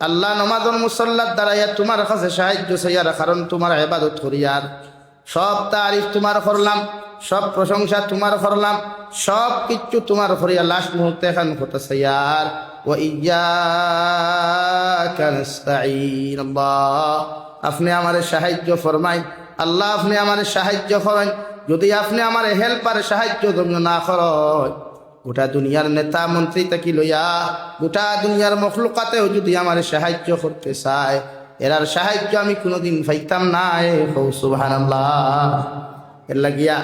আল্লাহ নমাজর মুসল্লার দ্বারাইয়া তোমার কাছে সাহায্য চাইয়ার কারণ তোমার এবাদত করিয়ার। সব তারিফ তোমার করলাম, সব প্রশংসা তোমার করলাম, সব কিচ্ছু তোমার করিয়া লাস্ট মুহূর্তে এখন হতে চাইয়ার। ও আল্লাহ আপনি আমার সাহায্য ফরমাই আল্লাহ আপনি আমার সাহায্য করেন। যদি আপনি আমার হেল্পার সাহায্য তুমি না করেন গোটা দুনিয়ার নেতা মন্ত্রী তাকি লইয়া, গোটা দুনিয়ার মখলুকাতেও যদি আমার সাহায্য করতে চায়, এরার সাহায্য আমি কোনোদিন পাইতাম না, এ হৌ সুবহান এর লাগিয়া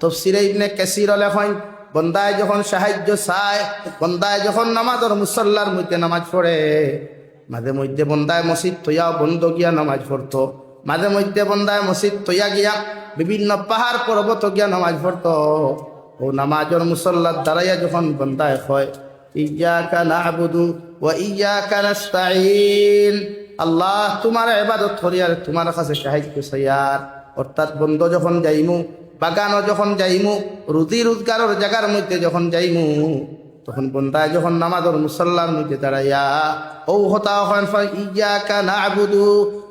তফসিরে ইবনে কাসির লেখন বন্দায় যখন সাহায্য চায়, বন্দায় যখন নামাজর মুসল্লার মধ্যে নামাজ পড়ে, মাঝে মধ্যে বন্দায় মসজিদ তৈয়াও বন্ধ গিয়া নামাজ পড়তো, মাঝে মধ্যে বন্দায় মসজিদ তৈয়া গিয়া বিভিন্ন পাহাড় পর্বত গিয়া নামাজ পড়তো। ও নামাজর মুসল্লার দাঁড়াইয়া যখন বন্দায় হয় ইয়াকা নাবুদু ওয়া ইয়াকা নাস্তাঈন আল্লাহ তোমার ইবাদত করি আর তোমার কাছে সাহায্য চাইয়ার অর্থাৎ বন্ধ যখন যাইমু, বাগানও যখন যাইমু, রুজি রোজগারের জায়গার মধ্যে যখন যাইমু, তখন বন্দায় যখন নামাজর মুসল্লার মধ্যে দাঁড়াইয়া, ও হতা হন ইয়াকা নাবুদু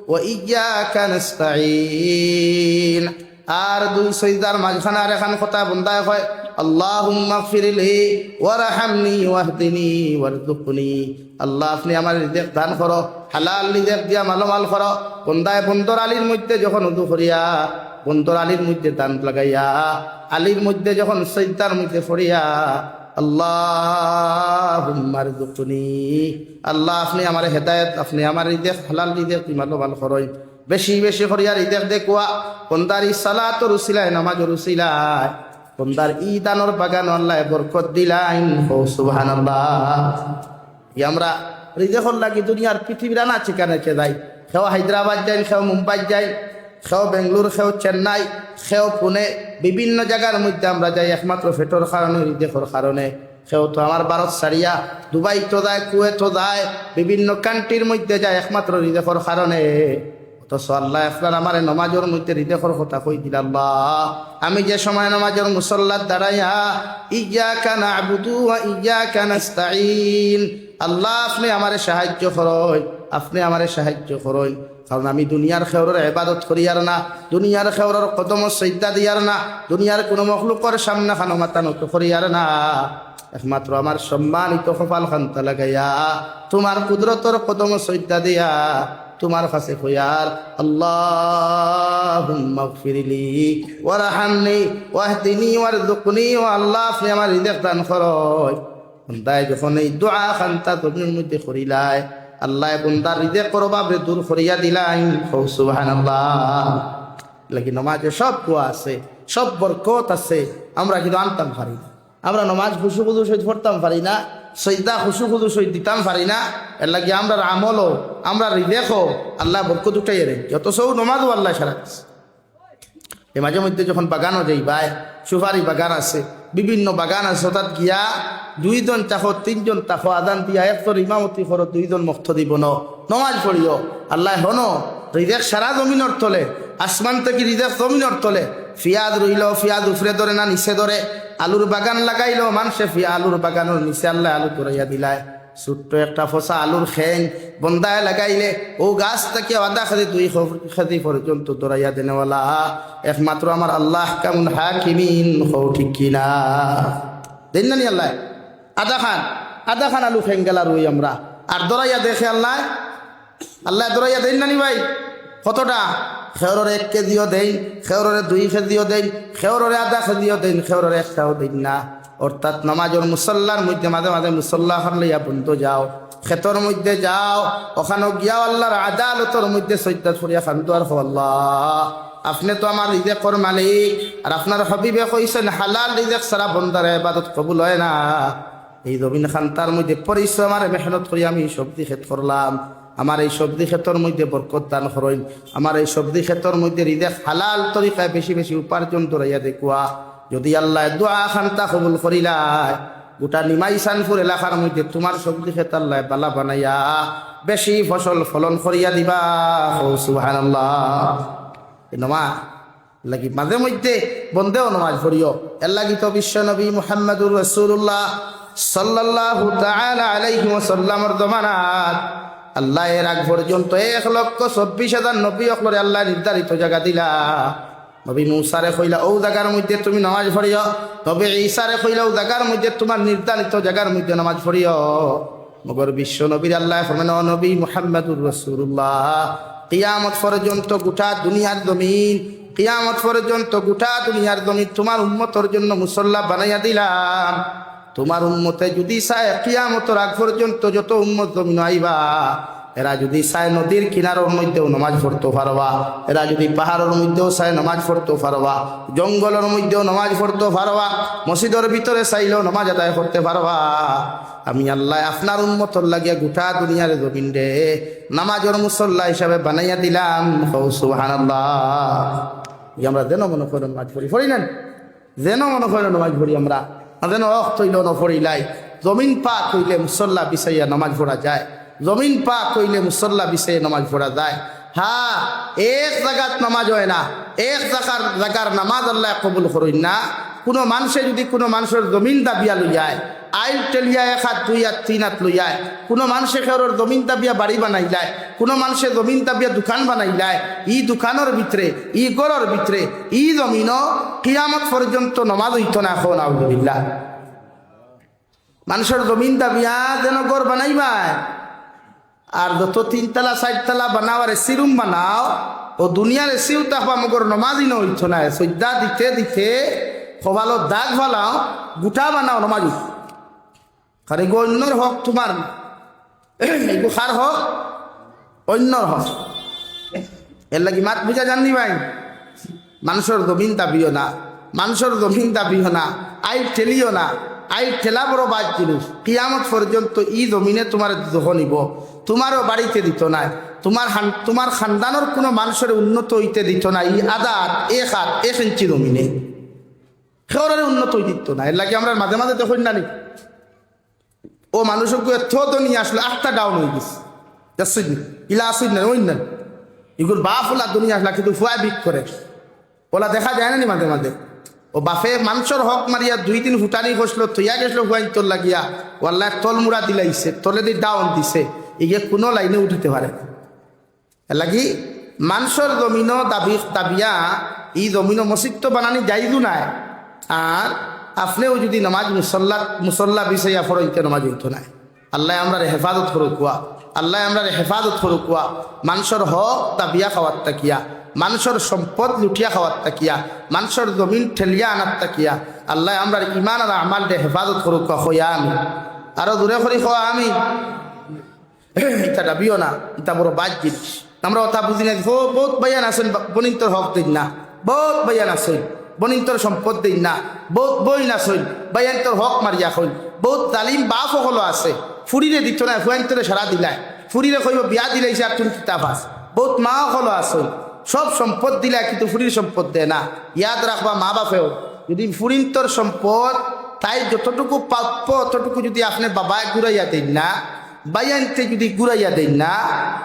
ও ইয়াকা নাস্তাঈন আর দুই সৈদার মাঝখানে আর এখন কথা বন্দায় হয় আল্লাহুম্মা ফিরলি ওয়ারহামনি ওয়াহদিনি ওয়ারযুকনি। আল্লাহ, আপনি আমার রিজেক দান করো, হালাল রিজেক দিয়া মালমাল করো। বন্দায় বন্দর আলীর মধ্যে যখন উদু করিয়া, বন্দর আলীর মধ্যে দান লাগাইয়া, আলীর মধ্যে যখন সৈদার মধ্যে ফরিয়া আল্লাহ আল্লাহ, আপনি আমার হেদায়ত, আপনি আমার রিজেক, হালাল রিজেক মালমাল করো বেশি বেশি করিয়া রিজেক দেখুয়া বন্দার ইসালাত রুসিলায় নামাজ রুসিলায় বন্দার ই দানর বাগান আল্লাহ বরকত দিলাইন। ও সুবহানাল্লাহ। ই আমরা রিজেকর লাগি দুনিয়ার পৃথিবীর আনা ঠিকানে কে যাই সেও হায়দ্রাবাদ যাই সেও মুম্বাই যাই সেও বেঙ্গলোর, সেও চেন্নাই, সেও পুনে, বিভিন্ন জায়গার মধ্যে আমরা যাই একমাত্র ফেটোর কারণে, রিজেকর কারণে। সেও তো আমার ভারত সারিয়া দুবাই তো যায় কুয়েত যায় বিভিন্ন কান্ট্রির মধ্যে যায় একমাত্র রিজেকর কারণে। অথচ আল্লাহ আপনার আমার নমাজের মধ্যে হৃদয়র কথা কই দিল আল্লাহ। আমি যে সময় নমাজের মুসল্লার দাঁড়াইয়া ইয়া কানা আবুদু ইয়া কানাস্তাইন আল্লাহ আপনি আমারে সাহায্য করই, আপনি আমারে সাহায্য করই। কারণ আমি দুনিয়ার খেওরের এবাদত করিয়ার না, দুনিয়ার খেওরের কদম সৈদা দিয়ার না, দুনিয়ার কোনো মখলুকর সামনে খানো মাতা নত করিয়ার না। একমাত্র আমার সম্মানিত কপাল খান্তা লাগাইয়া, তোমার কুদরতর কদম সৈদা দিয়া তোমার কাছে হইয়ার আল্লাহ ফিরিলি ওয়ারহামনি ওয়াহদিনি ওয়ারযুকনি ও আল্লাহ, আপনি আমার হৃদয় দান করয়। বন্দায় যখন এই দোয়া খান্তা তুমি মধ্যে করিলাই। আল্লাহ বন্দার হৃদয় করবাবে দূর করিয়া দিলাই। হৌ সুবহানাল্লাহ। লাগি নমাজে সব দোয়া আছে, সব বরকত আছে, আমরা কিন্তু আনতাম পারি আমরা নমাজ খুশু খুদু সহিত পড়তাম পারি না। সৈদা খুশু খুদু সহিত দিতাম পারি না। এর লাগে আমরা আমলও, আমরা রিদেখো আল্লাহ বরকত উঠাই রে যত সৌ নমাজও আল্লাহ সারা এ মাঝে মধ্যে যখন বাগানও যাই বাই, সুপারি বাগান আছে, বিভিন্ন বাগান আছে, তাত গিয়া দুইজন তাকো, তিনজন তাকো আদান দিয়া একজন ইমামতি করো দুইজন মুক্ত দিব ন নমাজ পড়িও আল্লাহ হন রিদেক সারা জমিনর তলে, আসমান থেকে রিদেক জমিনর তলে ফিয়াদ রইল, ফিয়াদ উফরে ধরে না, নিচে ধরে। আলুর বাগান লাগাইলো, মানুষে ফিয়া আলুর বাগানের নিচে আল্লাহ আলু করাইয়া দিলায়। ছোট্ট একটা ফসা আলুর খেং বন্দায় লাগাইলে, ও গাছ থেকে আদা খেতে, দুই খেতে পর্যন্ত দৌড়াইয়া দেনেওয়ালা একমাত্র আমার আল্লাহ কেমন হাকিমিন হও ঠিক কিনা? দেন না নি আল্লাহ? আদা খান আদা খান আলু খেং গেলা রুই আমরা। আর দৌড়াইয়া দেখে আল্লাহ? আল্লাহ দৌড়াইয়া দেন না নি ভাই? কতটা? খেওরের এক কেজিও দেই খেওরের দুই কেজিও দেই খেওরের আধা কেজিও দেন খেওরের একটাও দিন না। অর্থাৎ নামাজের মুসল্লার মধ্যে মাঝে মাঝে মুসল্লা লইয়া বন্ধ যাও। ক্ষেতর মধ্যে যাও, ওখানে গিয়াও আল্লাহর আদালতর মধ্যে সৈদ্যা ছড়িয়া খান্ত আর আল্লাহ। আপনি তো আমার রিজেকর মালিক, আর আপনার হবিবে কইছেন, হালাল রিজেক সারা বন্দার এবাদত কবুল হয় না। এই রবীন খান্তার মধ্যে পরিশ্রম আর মেহনত করি আমি সবজি খেত করলাম। আমার এই সবজি ক্ষেতর মধ্যে বরকত দান করেন। আমার এই সবজি ক্ষেতর মধ্যে রিজেক হালাল তরিকায় বেশি বেশি উপার্জন দরাইয়া দেখুয়া যদি আল্লাহ দোয়া খান্তা কবুল করিলাই গোটা নিমাই সানপুর এলাকার মধ্যে তোমার সবজি খেত আল্লাহ বালা বানাইয়া বেশি ফসল ফলন করিয়া দিবা। সুহান নমা লাগি মাঝে মধ্যে বন্দেও নমাজ পড়িও। এর লাগি তো বিশ্ব নবী মুহাম্মদুর রসুল্লাহ তাআলা আলাইহি ওয়াসাল্লামের জমানাত আল্লাহ এর আগ পর্যন্ত এক লক্ষ চব্বিশ হাজার নবী অকলরে আল্লাহ নির্ধারিত জায়গা দিলা। নবী মুসারে কইলা ও জায়গার মধ্যে তুমি নামাজ পড়িও। তবে ঈসারে কইলা ও জায়গার মধ্যে তোমার নির্ধারিত জায়গার মধ্যে নামাজ পড়িও। মগর বিশ্ব নবীর আল্লাহ ফরমান, "ও নবী মুহাম্মদুর রাসূলুল্লাহ, কিয়ামত পর্যন্ত গোটা দুনিয়ার জমিন, কিয়ামত পর্যন্ত গোটা দুনিয়ার জমিন তোমার উম্মতর জন্য মুসল্লা বানাইয়া দিলাম। তোমার উম্মতে যদি চায় কিয়ামতর আগ পর্যন্ত যত উম্মত জমিন আইবা, এরা যদি চায় নদীর কিনারের মধ্যেও নমাজ পড়তে পারবা, এরা যদি পাহাড়ের মধ্যেও চায় নমাজ পড়তে পারবা, জঙ্গলের মধ্যেও নমাজ পড়তে পারবা, মসজিদের ভিতরে চাইলেও নমাজ আদায় করতে পারবা। আমি আল্লাহ আপনার উন্মতর লাগিয়া গোটা দুনিয়ার জমিন রে নামাজের মুসল্লা হিসাবে বানাইয়া দিলাম। সুহান আমরা যেন মনে করেন নামাজ পড়ি পড়ি নেন? যেন মনে করেন নামাজ পড়ি আমরা। যেন রক্ত হইল জমিন পাক হইলে মুসল্লা বিছাইয়া নামাজ পড়া যায়। জমিন পাক হইলে মুসল্লা বিছাইয়া নামাজ পড়া যায়। হ্যাঁ এক জায়গাত নামাজ হয় না। এক জায়গার জায়গার নামাজ আল্লাহ কবুল করই না। কোনো মানুষে যদি কোনো মানুষের জমিন দাবিয়া লইয়ায় আইল টেলিয়া এক হাত দুই হাত তিন হাত লইয়ায় কোনো মানুষে খেওর জমিন দাবিয়া বাড়ি বানাই যায় কোনো মানুষে জমিন দাবিয়া দোকান বানাইলায় ই দোকানের ভিতরে ই গড়ের ভিতরে ই জমিন কিয়ামত পর্যন্ত নমাজ হইত না এখন আউদুবিল্লাহ মানুষের জমিন দাবিয়া যেন গড় বানাইবায় আর যত তিনতলা চারতলা বানাও আর এসি রুম বানাও ও দুনিয়ার এসিও তাহবা মগর নমাজই নইতো না সজ্জা দিতে দিতে সবালো দাগ ফালাও গোটা বানাও, নমাজ। কারণ এগো অন্যর হক তোমার এগো হক অন্যর হক। এর লাগি মাত বুঝা জাননি ভাই মানুষের জমিন দাবিও না মানুষের জমিন দাবিও না আই ঠেলিও না আই ঠেলা বড় বাদ জিনিস কিয়ামত পর্যন্ত ই জমিনে তোমার যখন নিব। তোমারও বাড়িতে দিত না তোমার তোমার খানদানোর কোনো মানুষের উন্নত হইতে দিত না ই আদাত এক হাত এক ইঞ্চি জমিনে। সেওরের উন্নত হই দিত না এর লাগে আমরা মাঝে মাঝে দেখুন না নি। ও মানুষকে এত নিয়ে আসলে, আটটা ডাউন হয়ে গেছে। যাচ্ছেন ইলা আসুন না ওই না। এগুলো বাপ ওলা দুনিয়া আসলা, কিন্তু ফুয়া বিক করে। ওলা দেখা যায় না নি মাঝে মাঝে। ও বাপে মানুষের হক মারিয়া দুই দিন ফুটানি বসল তৈয়া গেছিল হুয়াইন তোর লাগিয়া। ওয়াল্লা তল মুড়া দিলাইছে তলে দি ডাউন দিছে। ইগে কোনো লাইনে উঠিতে পারে লাগি মানুষের জমিন দাবি দাবিয়া, ই জমিন মসজিদ বানানি যাইদু নাই। আর আপনিও যদি নামাজ মুসল্লা মুসল্লা বিষয়া ফরইতে নামাজ হইতো নাই। আল্লাহ আমরা হেফাজত করুকুয়া আল্লাহ আমরা হেফাজত করুকুয়া মানুষের হক দাবিয়া খাওয়ার তাকিয়া মানুষের সম্পদ লুটিয়া খাওয়ার তাকিয়া মানুষের জমিন ঠেলিয়া আনার তাকিয়া আল্লাহ আমরা ইমান আর আমাল দে হেফাজত করুকুয়া হইয়া আমি আরও দূরে করি হওয়া আমি এটা দাবিও না এটা বড় বাদ জিনিস। আমরা কথা বুঝি না বহুত বাইয়ান আছেন বনিন্তর হক দিন না। বহুত বাইয়ান আছেন। বনিন্তর সম্পদ দিন না। বহুত বই না সইন বাইয়ান্তর হক মারিয়া হইল। বহুত তালিম বাপ সকলো আছে। ফুরিরে দিত না ফুয়ান্তরে সারা দিলাই। ফুরিরে কইব, বিয়া দিলাইছে আর তুমি কিতাব আস বহুত মা সকলো আছে। সব সম্পদ দিলা, কিন্তু ফুরির সম্পদ দেয় না। ইয়াদ রাখবা মা বাপেও। যদি ফুরিন্তর সম্পদ তাই যতটুকু প্রাপ্য ততটুকু যদি আপনি বাবায় ঘুরাইয়া দেন না বাইয়ানতে যদি ঘুরাইয়া দেন না,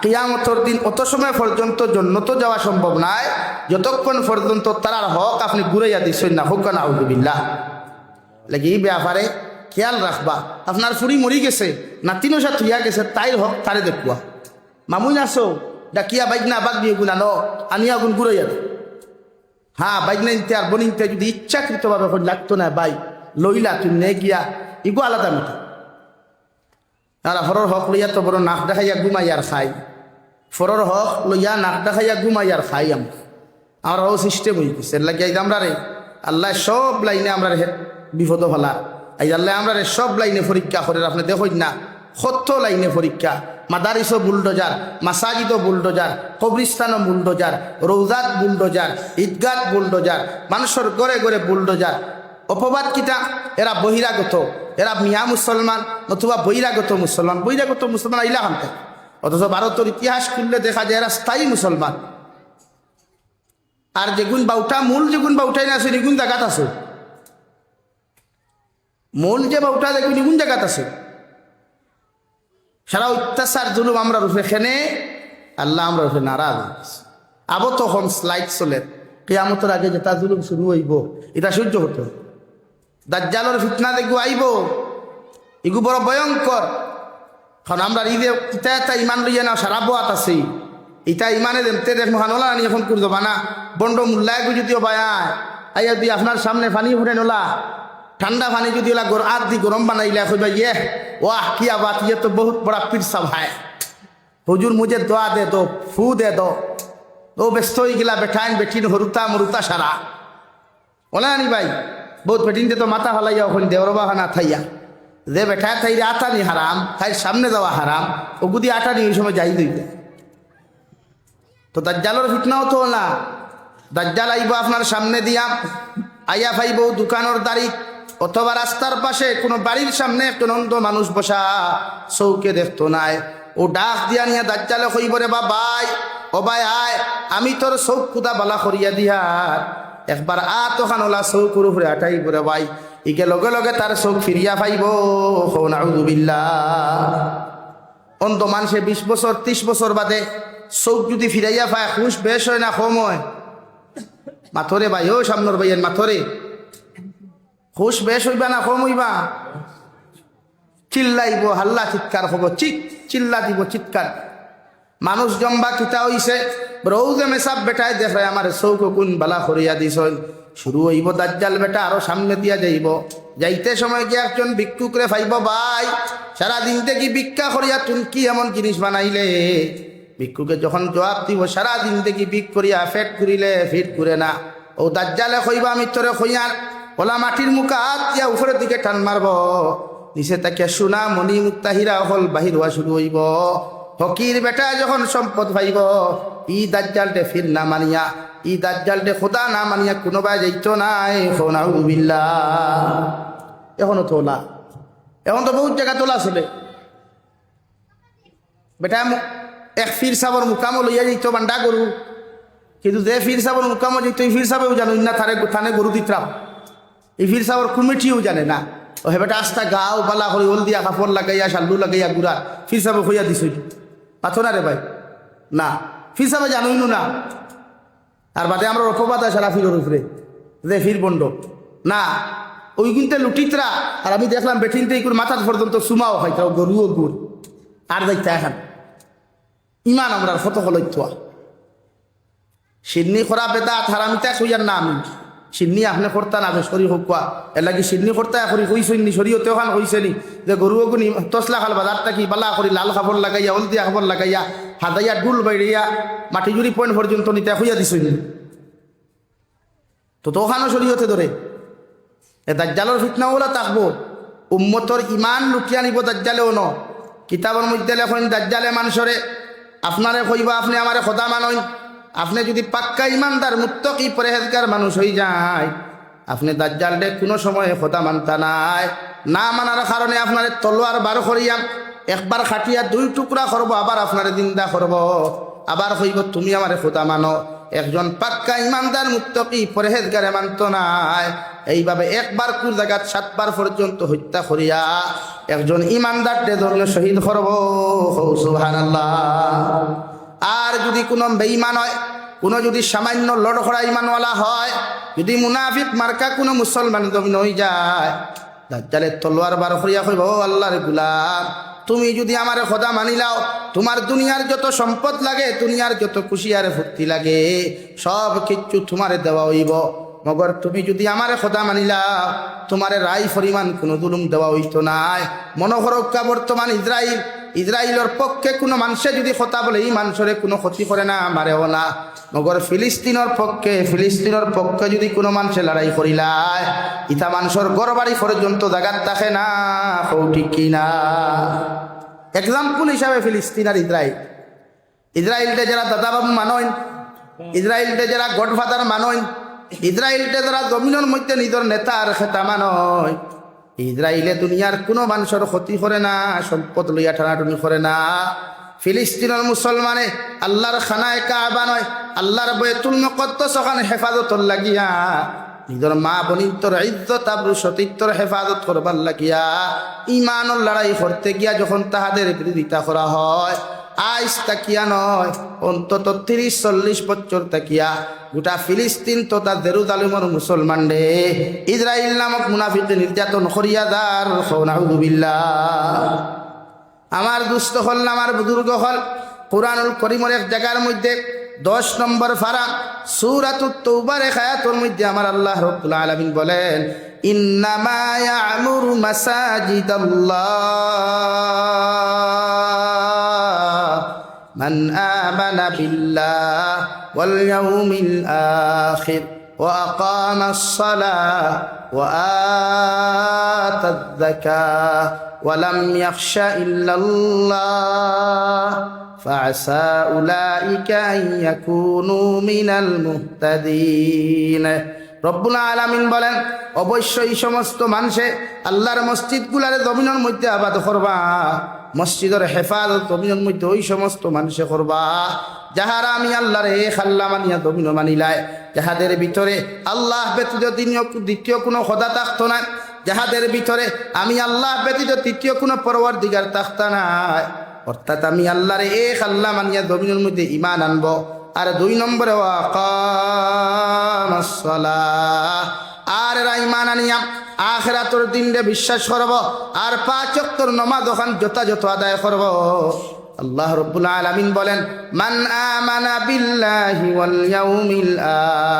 কিয়ামতর দিন অত সময় পর্যন্ত জন্নত যাওয়া সম্ভব নয় যতক্ষণ পর্যন্ত তারার হক আপনি ঘুরাইয়া দিচ্ছেন না, হোক না আউদুবিল্লাহ লাগে এই ব্যাপারে খেয়াল রাখবা। আপনার ফুরি মরি গেছে নাতিনো সাথে থুইয়া গেছে তাইর হক তারে দেখুয়া মামুই নাচো ডাকিয়া বাইক না দিয়ে গুণা ন, আনিয়া গুণ ঘুরাইয়া দে। হ্যাঁ বাইক না আর বনিতে যদি ইচ্ছাকৃতভাবে লাগতো না, বাই, লইলা তুই নে গিয়া, ইগো আলাদা মিটা আর ফরর হক লইয়া তো বড় নাক দেখাইয়া ঘুমাই আর খাই ফরর হক লইয়া নাক দেখাইয়া ঘুমাই আর খাই আমরা। আমার ও সিস্টেম হয়ে গেছে। লাগে আমরা রে আল্লাহ সব লাইনে আমরা বিপদ ফেলা। এই আল্লাহ আমরা রে সব লাইনে পরীক্ষা করে আপনি দেখুন না, সত্য লাইনে পরীক্ষা। মাদারিস বুলডোজার মাসাজিদ বুলডোজার, কবরিস্তানও বুলডোজার রৌজাত বুলডোজার ঈদগাত বুলডোজার, মানুষের গড়ে গড়ে বুলডোজার। অপবাদ কিটা এরা বহিরাগত এরা মিয়া মুসলমান অথবা বহিরাগত মুসলমান বহিরাগত মুসলমান আইলা হামতে অথচ ভারতের ইতিহাস খুললে দেখা যায় এরা স্থায়ী মুসলমান আর যেগুন বাউটা মূল যেগুন বাউটাই না আছে নিগুন জায়গাত আছে। মূল যে বাউটা দেখুন নিগুন জায়গাত আছে। সারা অত্যাচার জুলুম আমরা রূপে খেনে, আল্লাহ আমরা রূপে নারাজ আবো তখন স্লাইড চলে। কেয়ামতের আগে যেটা জুলুম শুরু হইব, এটা সহ্য হতো দাজ্জালর ফিতনা দেখব, আইব। এগু বড় ভয়ঙ্কর। এখন আমরা ঈদে ইটা এটা ইমান লইয়া না সারা বোয়াত আছে। ইটা ইমানে দেমতে দেখ মহানলা আনি এখন করে দেবা না বন্ড মূল্যায় যদিও বায়ায় আইয়া দি আপনার সামনে পানি ফুটে নোলা। ঠান্ডা পানি যদি ওলা গর আর দি গরম বানাইলে কইবা ইয়ে ওয়াহ, কি আবাত ইয়ে তো বহুত বড়া পীর সাহ হ্যায় হুজুর মুঝে দোয়া দে দো, ফু দে দো। ও ব্যস্ত হয়ে গেলা, বেঠাইন, বেঠিন, হরুতা, মরুতা সারা। ওলা নি ভাই বহুত দে তো মাথা হলাইয়া ওখান দেওর বাহানা থাইয়া। যে বেঠা থাই আটা নি হারাম তাই সামনে যাওয়া হারাম, ও গুদি আটা নি ওই সময় যাই দইবে তো দাজ্জালর ফিটনাও তো না। দাজ্জাল আইব আপনার সামনে দিয়া, আইয়া ফাইব দোকানের দাড়ি, অথবা রাস্তার পাশে কোনো বাড়ির সামনে একটা নন্দ মানুষ বসা, চৌকে দেখতো নাই। ও ডাক দিয়া নিয়া দাজ্জালে কইব রে বা বাই ও ভাই আয়, আমি তোর চৌক কুদা বালা করিয়া দিয়ার একবার আ তখন ওলা চৌকুর উপরে আটাই করে ভাই ইকে লগে লগে তার চৌক ফিরিয়া পাইব। নাউজুবিল্লাহ অন্ত মানুষে বিশ বছর ত্রিশ বছর বাদে চৌক যদি ফিরাইয়া পায় খুশ বেশ হয় না, কম হয়। মাথরে ভাই ও সামনের ভাইয়ের মাথরে খুশ বেশ হইবা না, কম হইবা? চিল্লাইব, হাল্লা চিৎকার হব চিক চিল্লা দিব চিৎকার মানুষ জম্বা কিতা হইছে রৌদে মেসাব বেটায় দেখে আমার চৌক কোন বালা করিয়া দিছ শুরু হইব দাজ্জাল বেটা আরও সামনে দিয়া যাইব। যাইতে সময় গিয়ে একজন ভিক্ষুকরে ফাইব ভাই সারাদিন থেকে ভিক্ষা করিয়া তুই কি এমন জিনিস বানাইলে? ভিক্ষুকে যখন জবাব দিব সারাদিন থেকে ভিক করিয়া ফেট করিলে ফিট করে না। ও দাজ্জালে কইবা, আমি তোরে কইয়ার ওলা মাটির মুখা হাত দিয়া উপরের দিকে টান মারব নিচে তাকে সোনা মণি মুক্তা হীরা হল বাহির হওয়া শুরু হইব। ফকির বেটা যখন সম্পদ পাইব, ই দাজ্জালটে ফির না মানিয়া, ই দাজ্জালটে খোদা না মানিয়া কোনো কোনোবাই যাইত নাই বিল্লা এখনও তোলা। এখন তো বহুত জায়গা তোলা চলে। বেটা এক ফির সাবর মুকামো লইয়া যাইত বান্ডা গরু। কিন্তু যে ফির সাবর মুকামো যাইত, এই ফির সাহেবও জানো না থারে থানে গরু দিত্রাম এই ফির সাবর কমিটিও জানে না। ও হেবেটা আস্তা গাও বালা করে হল দিয়া কাপড় লাগাইয়া শাল্লু লাগাইয়া গুড়া, ফির সাহেব হইয়া দিছই পাথর না রে ভাই? না। ফির সাহেব জানোই না। আর বাদে আমরা অপবাদ আছে সারা ফিরের উপরে। যে ফির বন্ড। না। ওই কিন্তু লুটিতরা। আর আমি দেখলাম বেঠিনতে এই মাথার পর্যন্ত সুমাও খাইতা গরুও গুড়। আর দেখতে এখন। ইমান আমরা ফটো হলইতা সিন্নি খরা বেদা থারামিতা কইয়ার না আমি সিন্নি আপনি করতা না সরি হোক কোয়া এর লাগি সিন্নি করতা করি কইছেন নি সরি হতেও খান কইছে নি, যে গরু গুনি তসলা খাল বাজারটা কি, বালা করি লাল খাবার লাগাইয়া, হলদিয়া খাবার লাগাইয়া, হাদাইয়া ডুল বাইরিয়া মাটি জুড়ি পয়েন্ট পর্যন্ত নিতে হইয়া দিছই নি। তো তো সরি হতে ধরে। এ দাজ্জালর ফিতনা ওলা থাকব উম্মতর ইমান লুটিয়া নিব দাজ্জালেও ন। কিতাবের মধ্যে লেখন, দাজ্জালে মানুষরে আপনারে কইবা আপনি আমারে খোদা মানই আপনি যদি পাক্কা ইমানদার, মুত্তকি, পরেহেজগার মানুষ হয়ে যায়, আপনি দাজ্জালডে কোনো সময় খোদা মানতা নাই। না মানার কারণে আপনার তলোয়ার বার করিয়া একবার খাটিয়া দুই টুকরা করব, আবার আপনারে দিন্দা করব। আবার কইব, তুমি আমারে খোদা মানো। একজন পাক্কা ইমানদার মুক্তকি পরেহেজগারে মানত নাই। এইভাবে একবার কুর জায়গাত সাতবার পর্যন্ত হত্যা করিয়া একজন ইমানদার ধর্মীয় শহীদ করব। সুবহানাল্লাহ। আর যদি কোনো বেঈমান হয়, কোনো যদি সামান্য লড়খড়া ইমানওয়ালা হয়, যদি মুনাফিক মার্কা কোনো মুসলমান জমিন হয়ে যায়, দাজ্জালের তলোয়ার বার কইব, ও আল্লাহর গুলাম, তুমি যদি আমার খোদা মানিলাও তোমার দুনিয়ার যত সম্পদ লাগে, দুনিয়ার যত খুশি আর ফুর্তি লাগে, সব কিচ্ছু তোমার দেওয়া হইব। মগর তুমি যদি আমারে খোদা মানিলাও তোমারে রাই পরিমাণ কোনো দুলুম দেওয়া হইতো নাই। মনোহরক্কা বর্তমান ইসরায়েল ইসরায়েলের পক্ষে কোনো মানুষে যদি কথা বলে, এই মানুষরে কোনো ক্ষতি করে না মারেও না মগর ফিলিস্তিনের পক্ষে ফিলিস্তিনের পক্ষে যদি কোনো মানুষে লড়াই করিলায় ইতা মানুষের গড়বাড়ি পর্যন্ত জাগাত থাকে না, হৌ ঠিক না। এক্সাম্পল হিসাবে ফিলিস্তিন আর ইসরায়েল ইসরায়েলটে যারা দাদাবাবু মানইন ইসরায়েলটে যারা গডফাদার মানইন ইসরায়েলটে যারা জমিনের মধ্যে নিজের নেতা আর খেতা মানয় ইসরায়েলে দুনিয়ার কোনো মানুষের ক্ষতি করে না, সম্পদ লইয়া টানাটুনি করে না। ফিলিস্তিনের মুসলমানে আল্লাহর খানায় কাবা নয়, আল্লাহর বয়তুল মকদ্দস ওখানে হেফাজতর লাগিয়া, নিজের মা বনিতর ইজ্জত, আবরু সতীত্বর হেফাজত করবার লাগিয়া ইমানের লড়াই করতে গিয়া যখন তাহাদের বিরোধিতা করা হয় আইস তাকিয়া নয়, অন্তত তিরিশ, চল্লিশ বছর তাকিয়া। গোটা ফিলিস্তিন তথা জেরুজালেমর মুসলমান রে। ইসরায়েল নামক মুনাফিক নির্যাতন করিয়া দার সৌনাউদুবিল্লাহ আমার দুস্থ হল আমার বুজুর্গ হল। কোরআনুল করিমর এক জায়গার মধ্যে দশ নম্বর ফারা, সুরাতুত তৌবার এক আয়াতের মধ্যে আমার আল্লাহ রব্বুল আলামিন বলেন, ইন্নামা ইয়ামুরু মাসাজিদাল্লাহ। من آمن بالله واليوم الآخر وأقام الصلاة وآتى الزكاة ولم يخش إلا الله فعسى أولئك أن يكونوا من المهتدين রব্বুল আলামিন বলেন, অবশ্যই সমস্ত মানুষে আল্লাহর মসজিদগুলারে জমিনের মধ্যে আবাদ করবা, মসজিদের হেফাজত জমিনের মধ্যে ওই সমস্ত মানুষে করবা, যাহারা আমি আল্লাহরে খাল্লা মানিয়া জমিন মানিলায় যাহাদের ভিতরে আল্লাহ ব্যতীত দ্বিতীয় কোনো সদা থাকতো না যাহাদের ভিতরে আমি আল্লাহ ব্যতীত তৃতীয় কোনো পরবর দিগার থাকতা নাই, অর্থাৎ আমি আল্লাহরে এ খাল্লা মানিয়া জমিনের মধ্যে ইমান আনব। আর দুই নম্বরে আর এরা ইমান আনিয়া আখেরাতর দিনরে বিশ্বাস করব, আর পাঁচ অক্তর নমাজ ওখান যথাযথ আদায় করব। আল্লাহ রব্বুল আলামিন বলেন, মান আমানা বিল্লাহি ওয়াল ইয়াউমিল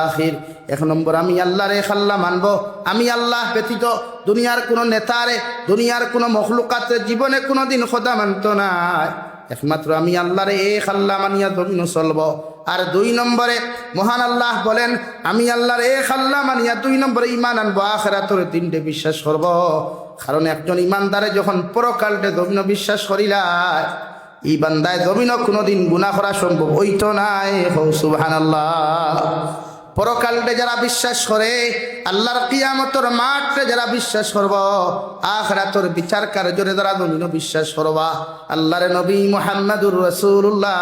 আখির। এক নম্বর, আমি আল্লাহর এক আল্লাহ মানব। আমি আল্লাহ ব্যতীত দুনিয়ার কোনো নেতারে, দুনিয়ার কোনো মখলুকাতে জীবনে কোনো দিন খোদা মানত নাই। একমাত্র আমি আল্লাহরে এক আল্লাহ মানিয়া দমিন চলব। আর দুই নম্বরে, মহান আল্লাহ বলেন, আমি আল্লাহর এ আল্লাহ মানিয়া দুই নম্বরে ইমান আনব, আখেরাতরে তিনটে বিশ্বাস করব। কারণ একজন ইমানদারে যখন পরকালটে দমিন বিশ্বাস করিলায়, এই বান্দায় দমিন কোনোদিন গুণা করা সম্ভব হইতো নাই। হৌ সুবাহান আল্লাহ পরকালটে যারা বিশ্বাস করে, আল্লাহর কিয়ামতর মাঠে যারা বিশ্বাস করব, আখরাতর বিচার কার্যরে যারা নবীন বিশ্বাস করবা, আল্লাহর নবী মুহাম্মাদুর রাসূলুল্লাহ।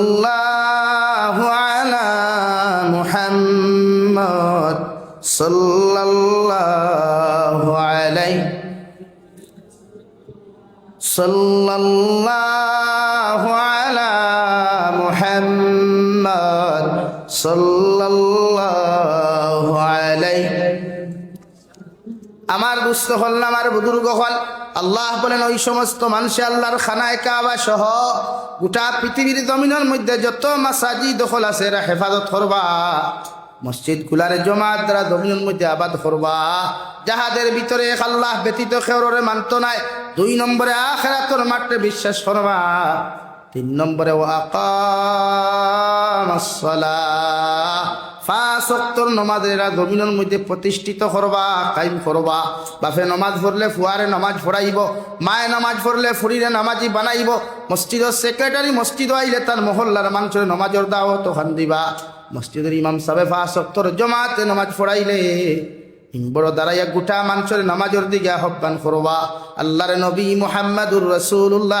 সাল্লাল্লাহু আলা মুহাম্মদ সাল্লাল্লাহু আলাইহি সাল্লাল্লাহু আলা মুহাম্মদ সাল্লাল্লাহু আমার দুস্থ হল না, আমার বুজুর্গ হল। আল্লাহ বলেন, ওই সমস্ত মানুষে আল্লাহর খানায় কাবা সহ গোটা পৃথিবীর জমিনের মধ্যে যত মাসাজি দখল আছে, এরা হেফাজত করবা। মসজিদ গুলারে জমাত দ্বারা জমিনের মধ্যে আবাদ করবা। যাহাদের ভিতরে এক আল্লাহ ব্যতীত খেওরে মানত নাই। দুই নম্বরে আখেরাতর মাঠে বিশ্বাস করবা। তিন নম্বরে ও ফাঁসক্তর নমাজেরা জমিনের মধ্যে প্রতিষ্ঠিত করবা কাইম করবা বাপে নমাজ পড়লে ফুয়ারে নমাজ পড়াইব মায়ে নমাজ পড়লে ফুরিরে নামাজি বানাইব। মসজিদের সেক্রেটারি মসজিদ আইলে তার মহল্লার মানুষের নমাজের দাও তখন দিবা। মসজিদের ইমাম সাহেব ফাঁসক্তর জমাতে নমাজ পড়াইলে বড় দাঁড়াইয়া গোটা মানুষের নামাজের দিকে আহ্বান করবা আল্লাহর নবী মুহাম্মাদুর রসুল্লাহ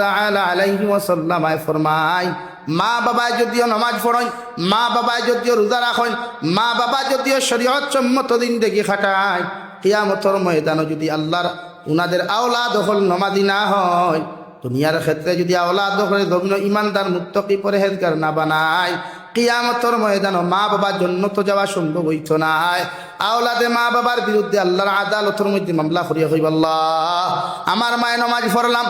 তাআলা আলাইহি ওয়াসাল্লাম ফরমায় মা বাবা যদিও নামাজ পড়েন, মা বাবা যদিও রোজা রাখেন, মা বাবা যদিও শরীয়ত সম্মত দিন দেখি খাটায়, কিয়ামতর ময়দানও যদি আল্লাহর উনাদের আওলাদ হল নমাদি না হয়, দুনিয়ার ক্ষেত্রে যদি আওলাদ করে দমিন ইমানদার মুক্তকি পরেহেজগার না বানায়, কিয়ামতর ময়দান মা বাবার জন্য তো যাওয়া সম্ভব হইত নাই আওলাদে মা বাবার বিরুদ্ধে আল্লাহর আদালতর মধ্যে মামলা করিয়া হইব আল্লাহ, আমার মায়ের নমাজ পড়লাম